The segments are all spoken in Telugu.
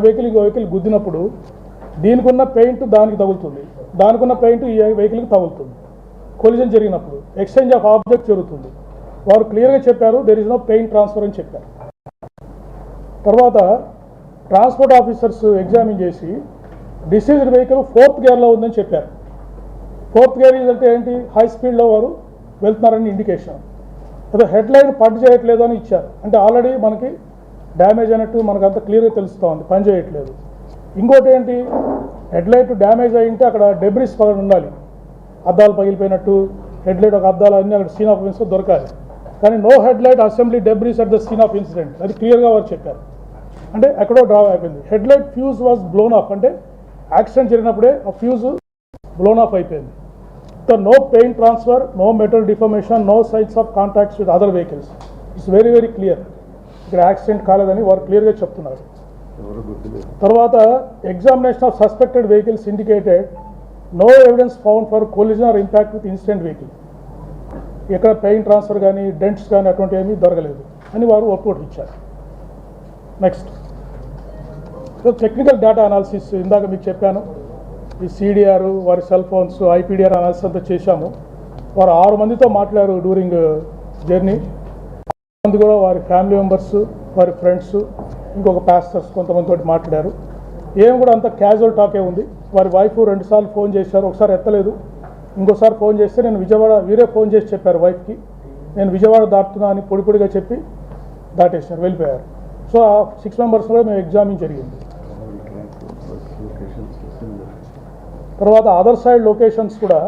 వెహికల్ ఇంకో వెహికల్ గుద్దినప్పుడు దీనికి ఉన్న పెయింట్ దానికి తగులుతుంది. దానికి ఉన్న పెయింట్ ఈ వెహికల్కి తగులుతుంది. కొలిజన్ జరిగినప్పుడు ఎక్స్చేంజ్ ఆఫ్ ఆబ్జెక్ట్ జరుగుతుంది. వారు క్లియర్గా చెప్పారు there is no paint transfer అని చెప్పారు. తర్వాత ట్రాన్స్పోర్ట్ ఆఫీసర్స్ ఎగ్జామిన్ చేసి డిసీజ్డ్ వెహికల్ ఫోర్త్ గేర్లో ఉందని చెప్పారు. ఫోర్త్ గేర్ అంటే ఏంటి? హై స్పీడ్లో వారు వెళ్తున్నారని ఇండికేషన్. అదే హెడ్ లైన్ పట్టు చేయట్లేదు అని ఇచ్చారు. అంటే ఆల్రెడీ మనకి డ్యామేజ్ అయినట్టు మనకు అంత క్లియర్గా తెలుస్తూ ఉంది పని చేయట్లేదు. ఇంకోటి ఏంటి? హెడ్లైట్ డ్యామేజ్ అయి ఉంటే అక్కడ డెబ్రిస్ పగల ఉండాలి. అద్దాలు పగిలిపోయినట్టు హెడ్లైట్ ఒక అద్దాలు అన్నీ అక్కడ సీన్ ఆఫ్ ఇన్సిడెంట్ దొరకాలి. కానీ no headlight assembly debris at the scene of incident అది క్లియర్గా వారు చెప్పారు. అంటే ఎక్కడో డ్రా అయిపోయింది. Headlight fuse was blown off అంటే యాక్సిడెంట్ జరిగినప్పుడే ఆ ఫ్యూజ్ బ్లోన్ ఆఫ్ అయిపోయింది. So no pain transfer no metal deformation no signs of contacts with other vehicles it's very very clear ఇక్కడ యాక్సిడెంట్ కాలేదని వారు క్లియర్గా చెప్తున్నారు. తర్వాత examination of suspected vehicles indicated no evidence found for collision or impact with incident vehicle. ఎక్కడ పెయిన్ ట్రాన్స్ఫర్ కానీ డెంట్స్ కానీ అటువంటి ఏమీ దొరకలేదు అని వారు రిపోర్ట్ ఇచ్చారు. నెక్స్ట్. టెక్నికల్ డేటా అనాలిసిస్ ఇందాక మీకు చెప్పాను. ఈ సిడిఆర్ వారి సెల్ ఫోన్స్ ఐపీడిఆర్ అనాలిసిస్ అంతా చేశాము. వారు ఆరు మందితో మాట్లాడారు డ్యూరింగ్ జర్నీ. మంది కూడా వారి ఫ్యామిలీ మెంబర్స్ వారి ఫ్రెండ్స్ ఇంకొక పాస్టర్స్ కొంతమందితో మాట్లాడారు. ఏం కూడా అంత క్యాజువల్ టాకే ఉంది. వారి వైఫ్ రెండుసార్లు ఫోన్ చేశారు. ఒకసారి ఎత్తలేదు. ఇంకోసారి ఫోన్ చేస్తే నేను విజయవాడ వీరే ఫోన్ చేసి చెప్పారు వైఫ్కి. నేను విజయవాడ దాటుతున్నా అని పొడి పొడిగా చెప్పి దాటేశారు వెళ్ళిపోయారు. సో ఆ సిక్స్ మెంబర్స్ కూడా మేము ఎగ్జామిన్ జరిగింది. తర్వాత అదర్ సైడ్ లొకేషన్స్ కూడా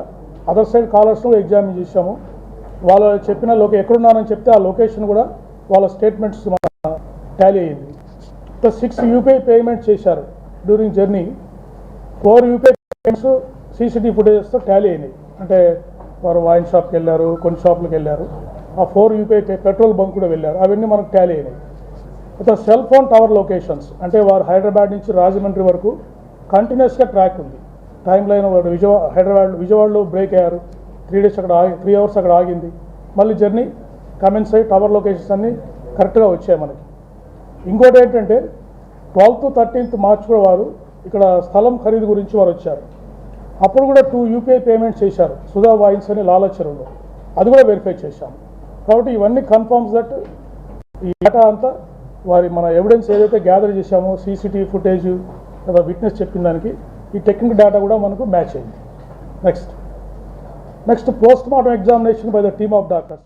అదర్ సైడ్ కాలర్స్ కూడా ఎగ్జామిన్ చేశాము. వాళ్ళు చెప్పిన లోకే ఎక్కడున్నారని చెప్తే ఆ లొకేషన్ కూడా వాళ్ళ స్టేట్మెంట్స్ టాలీ అయ్యింది ఇంకా సిక్స్ యూపీఐ పేమెంట్ చేశారు during journey four UPI payments CCTV ఫుటేజెస్తో tally అయినాయి. అంటే వారు వైన్ షాప్కి వెళ్ళారు కొన్ని షాపులకు వెళ్ళారు. ఆ ఫోర్ యూపీఐ పెట్రోల్ బంక్ కూడా వెళ్ళారు. అవన్నీ మనకు టాలీ అయినాయి. తర్వాత సెల్ ఫోన్ టవర్ లొకేషన్స్ అంటే వారు హైదరాబాద్ నుంచి రాజమండ్రి వరకు కంటిన్యూస్గా ట్రాక్ ఉంది. టైం లైన్ వాడు విజయవాడ హైదరాబాద్ విజయవాడలో బ్రేక్ అయ్యారు. త్రీ డేస్ అక్కడ ఆగి త్రీ అవర్స్ అక్కడ ఆగింది. మళ్ళీ జర్నీ కమెన్స్ అయ్యి టవర్ లొకేషన్స్ అన్నీ కరెక్ట్గా వచ్చాయి మనకి. ఇంకోటి ఏంటంటే ట్వెల్త్ థర్టీన్త్ మార్చ్ కూడా వారు ఇక్కడ స్థలం ఖరీదు గురించి వారు వచ్చారు. అప్పుడు కూడా టూ యూపీఐ పేమెంట్స్ చేశారు. సుధా వాయిన్స్ అని లాలచెరువులో అది కూడా వెరిఫై చేశాము కాబట్టి ఇవన్నీ కన్ఫర్మ్స్ దట్ ఈ డేటా అంతా వారి మన ఎవిడెన్స్ ఏదైతే గ్యాదర్ చేశామో సీసీటీవీ ఫుటేజ్ లేదా విట్నెస్ చెప్పిన దానికి ఈ టెక్నిక్ డేటా కూడా మనకు మ్యాచ్ అయింది. Next Next, post-mortem examination by the team of doctors.